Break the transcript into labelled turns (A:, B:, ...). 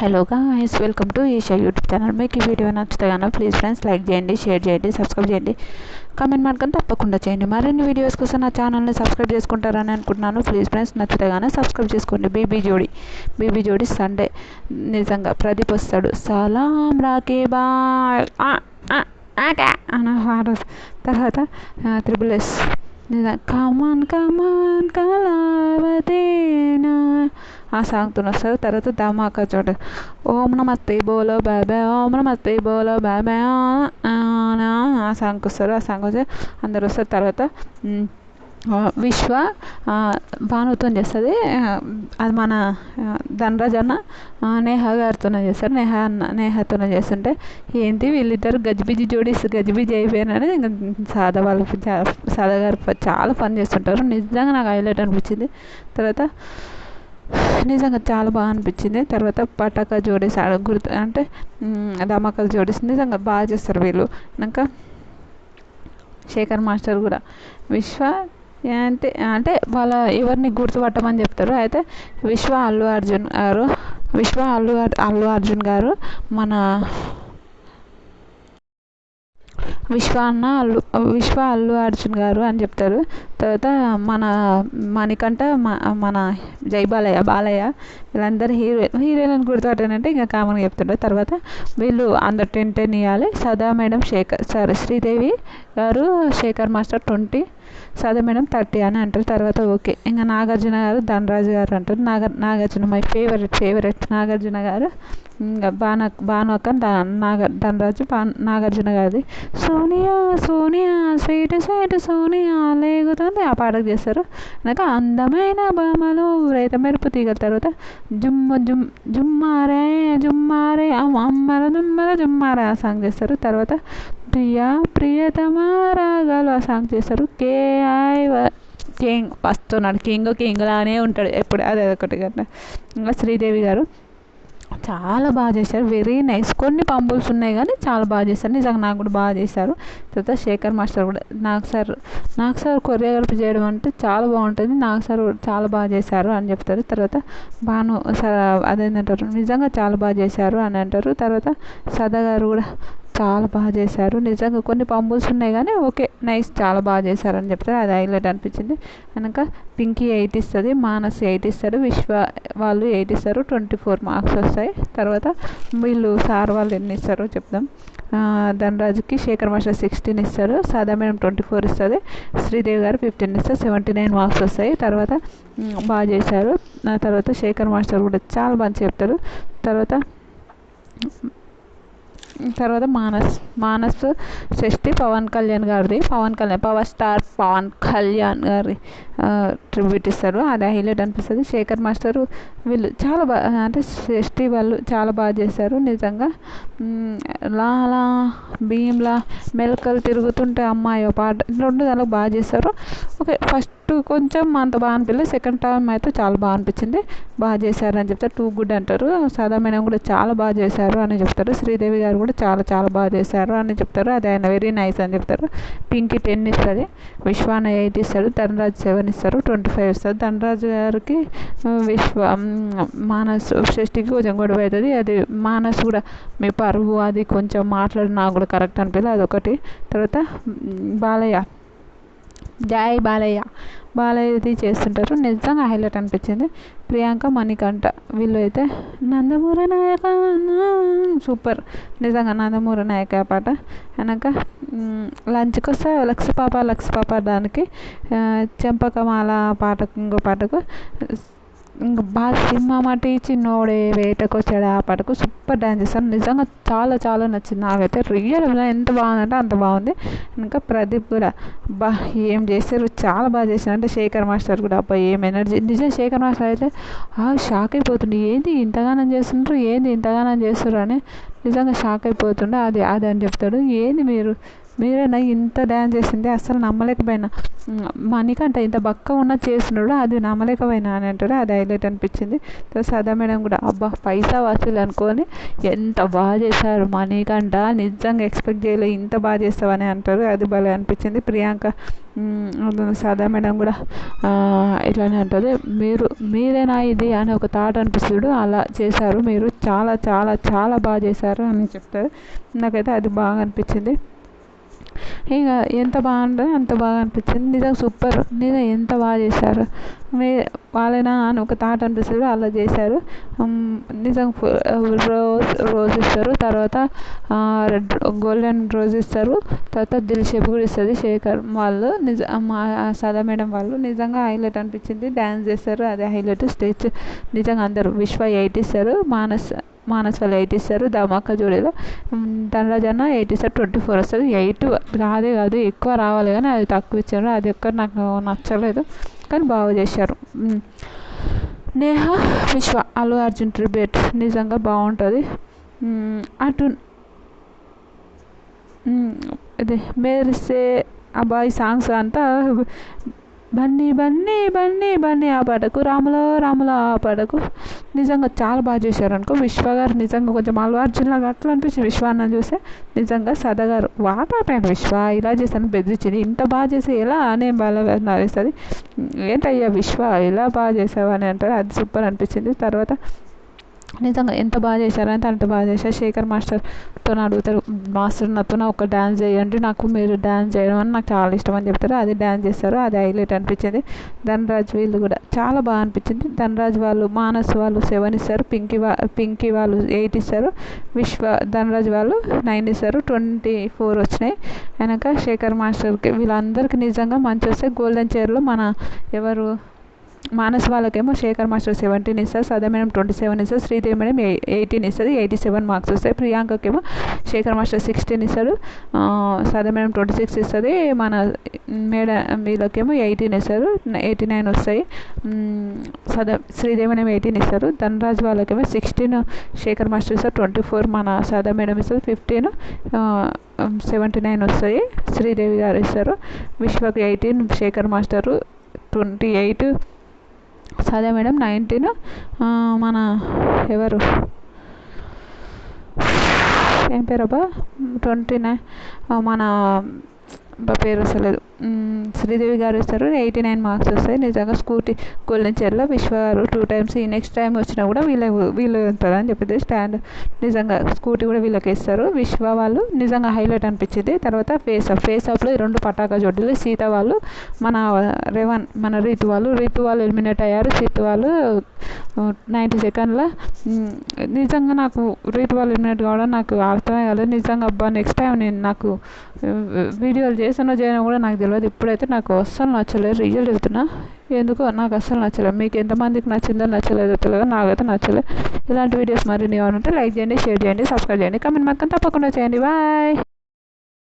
A: Hello guys welcome to Isha YouTube channel మీకు ఈ video నచ్చితే కనుక ప్లీజ్ ఫ్రెండ్స్ లైక్ చేయండి షేర్ చేయండి సబ్స్క్రైబ్ చేయండి. కామెంట్ మార్కని తప్పకుండా చేయండి. మరిన్ని వీడియోస్ కోసం నా ఛానల్ని సబ్స్క్రైబ్ చేసుకుంటారని అనుకుంటున్నాను. ప్లీజ్ ఫ్రెండ్స్ నచ్చితే సబ్స్క్రైబ్ చేసుకోండి. BB Jodi BB Jodi Sunday నిజంగా ప్రదీప్ వస్తాడు. సలాం రాకే బాయ్. అని పాడు తర్వాత triple S come on come on సాంగ్తో వస్తారు తర్వాత ధమాకా చోట ఓం నమస్తే బోలో బాబా ఓం నమస్తే బోలో బాబా ఆ సాంగ్కి వస్తారు ఆ సాంగ్ వచ్చి అందరు వస్తారు. తర్వాత విశ్వ భానుతో చేస్తుంది. అది మన ధనరాజ్ అన్న నేహ గారితోనే చేస్తారు. నేహ అన్న నేహతోనే చేస్తుంటే ఏంటి వీళ్ళిద్దరు గజిబిజి జోడీస్ గజిబిజి అయిపోయారని ఇంకా సాదా వాళ్ళు సాదా గారు చాలా పని చేస్తుంటారు. నిజంగా నాకు హైలైట్ అనిపించింది. తర్వాత నిజంగా చాలా బాగా అనిపించింది. తర్వాత పటాకా జోడిస్తారు గుర్తు అంటే ధమాకాలు జోడిస్తే నిజంగా బాగా చేస్తారు వీళ్ళు. ఇంకా శేఖర్ మాస్టర్ కూడా. విశ్వ అంటే అంటే వాళ్ళ ఎవరిని గుర్తుపట్టమని చెప్తారు. అయితే విశ్వ అల్లు అర్జున్ గారు విశ్వ అల్లు అల్లు అర్జున్ గారు మన విశ్వ అన్న అల్లు విశ్వ అల్లు అర్జున్ గారు అని చెప్తారు. తర్వాత మన మణికంఠ మన జై బాలయ్య బాలయ్య వీళ్ళందరూ హీరో హీరోయిన్ గుర్తుపట్టానంటే ఇంకా కామన్గా చెప్తుంటారు. తర్వాత వీళ్ళు అందరు టెన్ టెన్ ఇవ్వాలి సదా మేడం శేఖర్ సారీ శ్రీదేవి గారు Shekhar master twenty Sada madam thirty అని అంటారు. తర్వాత ఓకే. ఇంకా నాగార్జున గారు ధనరాజు గారు అంటారు. Naga Nagarjuna my favourite favourite Nagarjuna గారు. ఇంకా బాను బాను నాగ ధనరాజు బా నాగార్జున గారిది. సోనియా సోనియా స్వీట్ స్వీట్ సోనియా లేగుతుంది ఆ పాటకు చేస్తారు. ఇంకా అందమైన భామలు రైత మెరుపు తీగల తర్వాత జుమ్మ జుమ్ జుమ్మారే జుమ్మారే అమ్మల జుమ్మల జుమ్మారే ఆ సాంగ్ చేస్తారు. తర్వాత ప్రియా ప్రియతమా రాగాలు ఆ సాంగ్ చేస్తారు. కేఐ కింగ్ వస్తున్నాడు ఉన్నాడు. కింగ్ కింగ్ లానే ఉంటాడు ఎప్పుడు. అదే ఒకటి కదా ఇంకా శ్రీదేవి గారు. చాలా బాగా చేశారు. వెరీ నైస్ కొన్ని పంపుల్స్ ఉన్నాయి కానీ చాలా బాగా చేశారు. నిజంగా నాకు కూడా బాగా చేశారు. తర్వాత శేఖర్ మాస్టర్ కూడా. నాకు సార్ నాకు సార్ కొరియోగ్రఫీ చేయడం అంటే చాలా బాగుంటుంది. నాకు సార్ చాలా బాగా చేశారు అని చెప్తారు. తర్వాత భాను సార్ అదేంటంటారు? నిజంగా చాలా బాగా చేశారు అని అంటారు. తర్వాత సదా గారు కూడా చాలా బాగా చేశారు. నిజంగా కొన్ని పంబుల్స్ ఉన్నాయి కానీ ఓకే నైస్ చాలా బాగా చేశారని చెప్తే చెప్తారు. అది హైలైట్ అనిపించింది. కనుక పింకీ ఎయిట్ ఇస్తుంది మానస్ ఎయిట్ ఇస్తారు విశ్వ వాళ్ళు ఎయిట్ ఇస్తారు ట్వంటీ ఫోర్ మార్క్స్ వస్తాయి. తర్వాత వీళ్ళు సార్ వాళ్ళు ఎన్ని ఇస్తారో చెప్దాం. ధనరాజుకి శేఖర్ మాస్టర్ సిక్స్టీన్ ఇస్తారు సాదా మేడం ట్వంటీ ఫోర్ ఇస్తుంది శ్రీదేవి గారు ఫిఫ్టీన్ ఇస్తారు సెవెంటీ నైన్ మార్క్స్ వస్తాయి. తర్వాత బాగా చేశారు. తర్వాత శేఖర్ మాస్టర్ కూడా చాలా మంచిగా చెప్తారు. తర్వాత తర్వాత మానస్ మానస్ షష్ఠి పవన్ కళ్యాణ్ గారిది. పవన్ కళ్యాణ్ పవర్ స్టార్ పవన్ కళ్యాణ్ గారి ట్రిబ్యూట్ ఇస్తారు. అది హైలైట్ అనిపిస్తుంది. శేఖర్ మాస్టర్ వీళ్ళు చాలా బాగా అంటే షష్ఠి వాళ్ళు చాలా బాగా చేశారు. నిజంగా లాలా భీమ్లా మెలకలు తిరుగుతుంటే అమ్మాయి పాట రెండు దానిలో బాగా చేశారు. ఓకే ఫస్ట్ కొంచెం అంత బాగా అనిపించలేదు సెకండ్ టైం అయితే చాలా బాగా అనిపించింది. బాగా చేశారని చెప్తారు. టూ గుడ్ అంటారు. సాదా మేడం కూడా చాలా బాగా చేశారు అని చెప్తారు. శ్రీదేవి గారు కూడా చాలా చాలా బాగా చేశారు అని చెప్తారు. అది ఆయన వెరీ నైస్ అని చెప్తారు. పింకీ టెన్ ఇస్తుంది. విశ్వాన ఎయిట్ ఇస్తాడు. ధనరాజ్ సెవెన్ ఇస్తారు. ట్వంటీ ఫైవ్ ఇస్తారు. ధనరాజు గారికి విశ్వ మానస్ షష్టికి కొంచెం గొడవ అవుతుంది. అది మానస్ కూడా మీ పరువు అది కొంచెం మాట్లాడి. నాకు కూడా కరెక్ట్ అనిపించలేదు అదొకటి. తర్వాత బాలయ్య. జై బాలయ్య. బాలయ్యది చేస్తుంటారు. నిజంగా హైలైట్ అనిపించింది. ప్రియాంక మణికంఠ. వీళ్ళు అయితే నందమూరి నాయక సూపర్. నిజంగా నందమూరి నాయక పాట. వెనక లంచ్కి వస్తే లక్స్ పాప లక్స్ పాప దానికి చెంపకమాల పాటకు ఇంకో పాటకు ఇంకా బాగా సినిమా చిన్నోడే ఇచ్చినోడే వచ్చాడు ఆ పాటకు సూపర్ డ్యాన్స్ చేశారు నిజంగా చాలా చాలా నచ్చింది. నాకైతే రియల్గా ఎంత బాగుందంటే అంత బాగుంది. ఇంకా ప్రదీప్ కూడా బా ఏం చేశారు? చాలా బాగా చేశారు అంటే శేఖర్ మాస్టర్ కూడా అబ్బా ఏం ఎనర్జీ నిజం శేఖర్ మాస్టర్ అయితే షాక్ అయిపోతుండే. ఏంది ఇంతగానం చేస్తుండ్రు? ఏంది ఇంతగానం చేస్తుండ్రు అని నిజంగా షాక్ అయిపోతుండే. అది అది అని చెప్తాడు. ఏంది మీరు? మీరేనా ఇంత డ్యాన్స్ చేసింది అస్సలు నమ్మలేకపోయినా. మణికంట ఇంత బక్క ఉన్న చేసినాడు అది నమ్మలేకపోయినా అని అంటారు. అది హైలైట్ అనిపించింది. సదా మేడం కూడా అబ్బా పైసా వసూలు అనుకొని ఎంత బాగా చేశారు మనీకంట నిజంగా ఎక్స్పెక్ట్ చేయలేదు ఇంత బాగా చేస్తావని అంటారు. అది భలే అనిపించింది. ప్రియాంక సదా మేడం కూడా ఇట్లానే అంటుంది మీరు మీరేనా ఇది అని ఒక థాట్ అనిపిస్తుడు అలా చేశారు మీరు. చాలా చాలా చాలా బాగా చేశారు అని చెప్తారు. నాకైతే అది బాగా అనిపించింది. ఇక ఎంత బాగుంటుందో అంత బాగా అనిపించింది. నిజంగా సూపర్. నిజంగా ఎంత బాగా చేశారు. మీ వాళ్ళేనా అని ఒక థాట్ అనిపిస్తుంది. అలా చేశారు. నిజంగా రోజ్ రోజ్ ఇస్తారు. తర్వాత రెడ్ గోల్డెన్ రోజ్ ఇస్తారు. తర్వాత దిల్ షేప్ కూడా ఇస్తుంది. శేఖర్ వాళ్ళు నిజ మా సదా మేడం వాళ్ళు నిజంగా హైలైట్ అనిపించింది. డ్యాన్స్ చేస్తారు. అదే హైలైట్ స్టేజ్. నిజంగా అందరూ విశ్వ ఎయిట్ ఇస్తారు. మానస్ మానస్ వాళ్ళు ఎయిట్ ఇస్తారు ధమాకా జోడీలో. ధనరాజ్ అన్న ఎయిట్ ఇస్తారు ట్వంటీ ఫోర్ వస్తుంది. ఎయిట్ రాదే కాదు ఎక్కువ రావాలి కానీ అది తక్కువ ఇచ్చారు. అది ఎక్కడ నాకు నచ్చలేదు కానీ బాగా చేశారు. నేహ విశ్వ అల్లు అర్జున్ ట్రిబ్యూట్ నిజంగా బాగుంటుంది. అటు ఇది మెరిసే అబ్బాయి సాంగ్స్ అంతా బన్నీ బన్నీ బన్నీ బన్నీ ఆ పాటకు రాములో రాములో ఆ పాటకు నిజంగా చాలా బాగా చేశారు అనుకో విశ్వ గారు నిజంగా కొంచెం అల్లు అర్జున్ లాగా అట్లా అనిపించింది. విశ్వ అన్న చూస్తే నిజంగా సదగారు గారు వాటాపాను విశ్వ ఇలా చేశాను బెదిరించింది ఇంత బాగా చేసి ఎలా అనే బాగా నడుస్తుంది ఏంటయ్యా విశ్వ ఇలా బాగా చేసావు అని అంటారు. అది సూపర్ అనిపించింది. తర్వాత నిజంగా ఎంత బాగా చేశారంటే అంత బాగా చేశారు. శేఖర్ మాస్టర్తో అడుగుతారు మాస్టర్ నాతో ఒక డ్యాన్స్ చేయండి నాకు మీరు డ్యాన్స్ చేయడం అని నాకు చాలా ఇష్టం అని చెప్తారు. అది డ్యాన్స్ చేస్తారు అది హైలైట్ అనిపించింది. ధనరాజ్ వీళ్ళు కూడా చాలా బాగా అనిపించింది. ధనరాజ్ వాళ్ళు మానస్ వాళ్ళు సెవెన్ ఇస్తారు పింకీ వా పింకీ వాళ్ళు ఎయిట్ ఇస్తారు విశ్వ ధనరాజ్ వాళ్ళు నైన్ ఇస్తారు ట్వంటీ ఫోర్ వచ్చినాయి. అయినాక శేఖర్ మాస్టర్కి వీళ్ళందరికీ నిజంగా మంచి వస్తే గోల్డెన్ చైర్లో మన ఎవరు మానస్ వాళ్ళకేమో శేఖర్ మాస్టర్ సెవెంటీన్ ఇస్తారు సదా మేడం ట్వంటీ సెవెన్ ఇస్తారు శ్రీదేవి మేడం ఎయిటీన్ ఇస్తుంది ఎయిటీ సెవెన్ మార్క్స్ వస్తాయి. ప్రియాంకకేమో శేఖర్ మాస్టర్ సిక్స్టీన్ ఇస్తారు సదా మేడం ట్వంటీ సిక్స్ ఇస్తుంది. మన మేడం వీళ్ళకేమో ఎయిటీన్ ఇస్తారు. ఎయిటీ నైన్ వస్తాయి సదా శ్రీదేవి మేడం ఎయిటీన్ ఇస్తారు. ధనరాజ్ వాళ్ళకేమో సిక్స్టీన్ శేఖర్ మాస్టర్ ఇస్తారు. ట్వంటీ ఫోర్ మన సదా మేడం ఇస్తారు. ఫిఫ్టీన్ సెవెంటీ నైన్ వస్తాయి. శ్రీదేవి గారు ఇస్తారు. విశ్వకి eighteen Shekhar master twenty eight Sada madam nineteen మన ఎవరు? ఏం పేరు అబ్బా? ట్వంటీ నైన్ మన పేరు వస్తలేదు శ్రీదేవి గారు ఇస్తారు ఎయిటీ నైన్ మార్క్స్ వస్తాయి. నిజంగా స్కూటీ గోల్డెన్ చైర్లో విశ్వ గారు టూ టైమ్స్ ఈ నెక్స్ట్ టైం వచ్చినా కూడా వీళ్ళ వీళ్ళు ఉంటుంది అని చెప్పేది. స్టాండ్ నిజంగా స్కూటీ కూడా వీళ్ళకి ఇస్తారు. విశ్వ వాళ్ళు నిజంగా హైలైట్ అనిపించింది. తర్వాత ఫేస్ ఆఫ్ ఫేస్ ఆఫ్లో ఈ రెండు పటాకా జోడీలు సీత వాళ్ళు మన రేవన్ మన రీతు వాళ్ళు రీతు వాళ్ళు ఎలిమినేట్ అయ్యారు. సీత వాళ్ళు నైంటీ సెకండ్లో నిజంగా నాకు రీతు వాళ్ళు ఎలిమినేట్ కావడం నాకు అర్థమే కాలేదు. నిజంగా అబ్బా నెక్స్ట్ టైం నేను నాకు వీడియోలు చేసానో చేయనో కూడా నాకు తెలియదు ఇప్పుడైతే నాకు అస్సలు నచ్చలేదు. రియల్ చెబుతున్నా ఎందుకో నాకు అస్సలు నచ్చలేదు. మీకు ఎంతమందికి నచ్చిందో నచ్చలేదో తెలియదు నాకైతే నచ్చలేదు. ఇలాంటి వీడియోస్ మరిన్ని ఏమైనా ఉంటే లైక్ చేయండి షేర్ చేయండి సబ్స్క్రైబ్ చేయండి. కమెంట్ మాత్రం తప్పకుండా చేయండి. బాయ్.